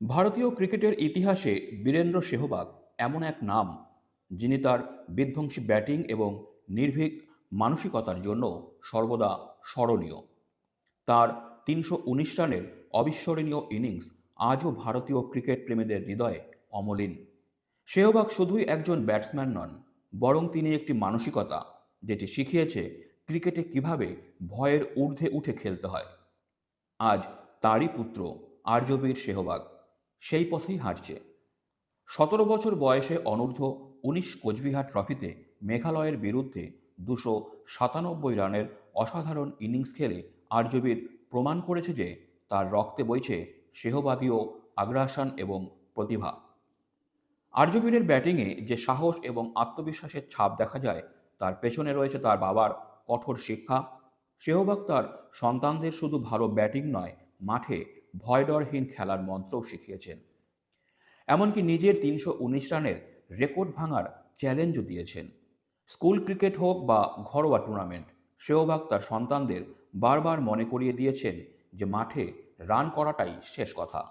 ভারতীয় ক্রিকেটের ইতিহাসে বীরেন্দ্র সেহবাগ এমন এক নাম, যিনি তার বিধ্বংসী ব্যাটিং এবং নির্ভীক মানসিকতার জন্য সর্বদা স্মরণীয়। তার তিনশো উনিশ রানের অবিস্মরণীয় ইনিংস আজও ভারতীয় ক্রিকেট প্রেমীদের হৃদয়ে অমলিন। সেহবাগ শুধুই একজন ব্যাটসম্যান নন, বরং তিনি একটি মানসিকতা, যেটি শিখিয়েছে ক্রিকেটে কীভাবে ভয়ের ঊর্ধ্বে উঠে খেলতে হয়। আজ তারই পুত্র আর্যবীর সেহবাগ। সেই পথেই হাঁটছে। সতেরো বছর বয়সে অনূর্ধ্ব উনিশ কোচবিহার ট্রফিতে মেঘালয়ের বিরুদ্ধে দুশো সাতানব্বই রানের অসাধারণ ইনিংস খেলে আর্যবীর প্রমাণ করেছে যে তার রক্তে বইছে সেহবাগীয় আগ্রাসন এবং প্রতিভা। আর্যবীরের ব্যাটিংয়ে যে সাহস এবং আত্মবিশ্বাসের ছাপ দেখা যায়, তার পেছনে রয়েছে তার বাবার কঠোর শিক্ষা। সেহবাগ তার সন্তানদের শুধু ভালো ব্যাটিং নয়, মাঠে ভয়ডরহীন খেলার মন্ত্রও শিখিয়েছেন। এমনকি নিজের তিনশো উনিশ রানের রেকর্ড ভাঙার চ্যালেঞ্জও দিয়েছেন। স্কুল ক্রিকেট হোক বা ঘরোয়া টুর্নামেন্ট সেহবাগ তার সন্তানদের বারবার মনে করিয়ে দিয়েছেন যে মাঠে রান করাটাই শেষ কথা।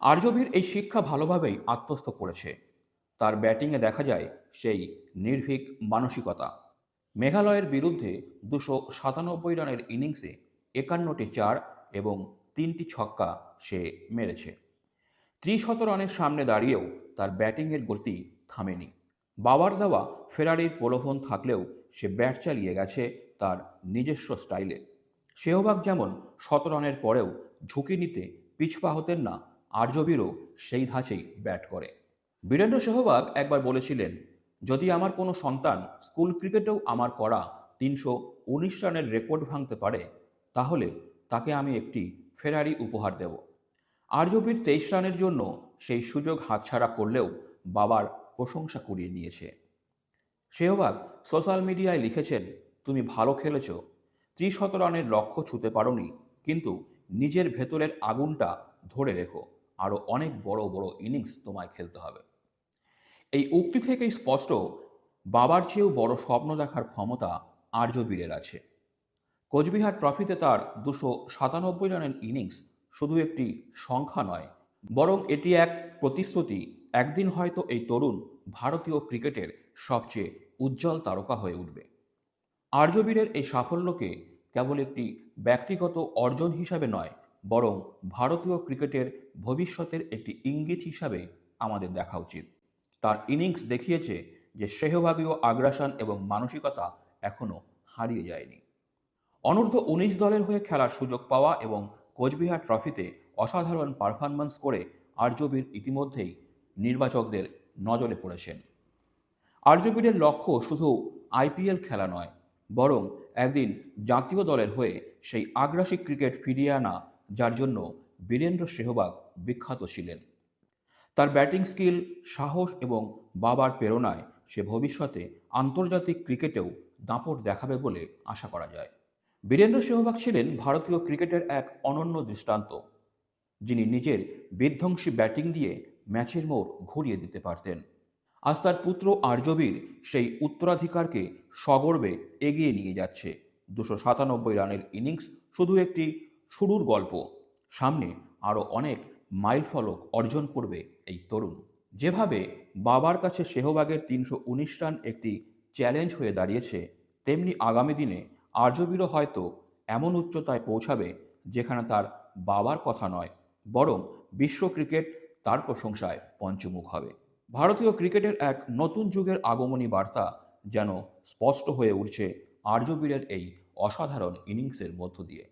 আর্যবীর এই শিক্ষা ভালোভাবেই আত্মস্থ করেছে। তার ব্যাটিংয়ে দেখা যায় সেই নির্ভীক মানসিকতা। মেঘালয়ের বিরুদ্ধে দুশো সাতানব্বই রানের ইনিংসে একান্নটি চার এবং তিনটি ছক্কা সে মেরেছে। ত্রিশত রানের সামনে দাঁড়িয়েও তার ব্যাটিংয়ের গতি থামেনি। বাবার দেওয়া ফেরারির প্রলোভন থাকলেও সে ব্যাট চালিয়ে গেছে তার নিজস্ব স্টাইলে। সেহবাগ যেমন শত রানের পরেও ঝুঁকি নিতে পিছপা হতেন না আর্যবীরও সেই ধাঁচেই ব্যাট করে। বীরেন্দ্র সেহবাগ একবার বলেছিলেন, যদি আমার কোনো সন্তান স্কুল ক্রিকেটেও আমার করা তিনশো উনিশ রানের রেকর্ড ভাঙতে পারে, তাহলে তাকে আমি একটি ফেরারি উপহার দেব। আর্যবীর তেইশ রানের জন্য সেই সুযোগ হাতছাড়া করলেও বাবার প্রশংসা কুড়িয়ে নিয়েছে। সেহবাগ সোশ্যাল মিডিয়ায় লিখেছেন, তুমি ভালো খেলেছ। ত্রিশত রানের লক্ষ্য ছুতে পারোনি, কিন্তু নিজের ভেতরের আগুনটা ধরে রেখো। আরও অনেক বড় বড় ইনিংস তোমায় খেলতে হবে। এই উক্তি থেকেই স্পষ্ট, বাবার চেয়েও বড় স্বপ্ন দেখার ক্ষমতা আর্যবীরের আছে। কোচবিহার ট্রফিতে তার দুশো সাতানব্বই রানের ইনিংস শুধু একটি সংখ্যা নয়, বরং এটি এক প্রতিশ্রুতি। একদিন হয়তো এই তরুণ ভারতীয় ক্রিকেটের সবচেয়ে উজ্জ্বল তারকা হয়ে উঠবে। আর্যবীরের এই সাফল্যকে কেবল একটি ব্যক্তিগত অর্জন হিসাবে নয়, বরং ভারতীয় ক্রিকেটের ভবিষ্যতের একটি ইঙ্গিত হিসাবে আমাদের দেখা উচিত। তার ইনিংস দেখিয়েছে যে সেহভাগীয় আগ্রাসন এবং মানসিকতা এখনও হারিয়ে যায়নি। অনূর্ধ্ব উনিশ দলের হয়ে খেলার সুযোগ পাওয়া এবং কোচবিহার ট্রফিতে অসাধারণ পারফরম্যান্স করে আর্যবীর ইতিমধ্যেই নির্বাচকদের নজরে পড়েছেন। আর্যবীরের লক্ষ্য শুধু আইপিএল খেলা নয়, বরং একদিন জাতীয় দলের হয়ে সেই আগ্রাসী ক্রিকেট ফিরিয়ে আনা, যার জন্য বীরেন্দ্র সেহবাগ বিখ্যাত ছিলেন। তার ব্যাটিং স্কিল, সাহস এবং বাবার প্রেরণায় সে ভবিষ্যতে আন্তর্জাতিক ক্রিকেটেও দাপট দেখাবে বলে আশা করা যায়। বীরেন্দ্র সেহবাগ ছিলেন ভারতীয় ক্রিকেটের এক অনন্য দৃষ্টান্ত, যিনি নিজের বিধ্বংসী ব্যাটিং দিয়ে ম্যাচের মোড় ঘুরিয়ে দিতে পারতেন। আজ তার পুত্র আর্যবীর সেই উত্তরাধিকারকে সগর্বে এগিয়ে নিয়ে যাচ্ছে। দুশো সাতানব্বই রানের ইনিংস শুধু একটি শুরুর গল্প, সামনে আরও অনেক মাইল ফলক অর্জন করবে এই তরুণ। যেভাবে বাবার কাছে সেহবাগের তিনশো উনিশ রান একটি চ্যালেঞ্জ হয়ে দাঁড়িয়েছে, তেমনি আগামী দিনে আর্যবীরও হয়তো এমন উচ্চতায় পৌঁছাবে যেখানে তার বাবার কথা নয়, বরং বিশ্ব ক্রিকেট তার প্রশংসায় পঞ্চমুখ হবে। ভারতীয় ক্রিকেটের এক নতুন যুগের আগমনী বার্তা যেন স্পষ্ট হয়ে উঠছে আর্যবীরের এই অসাধারণ ইনিংসের মধ্য দিয়ে।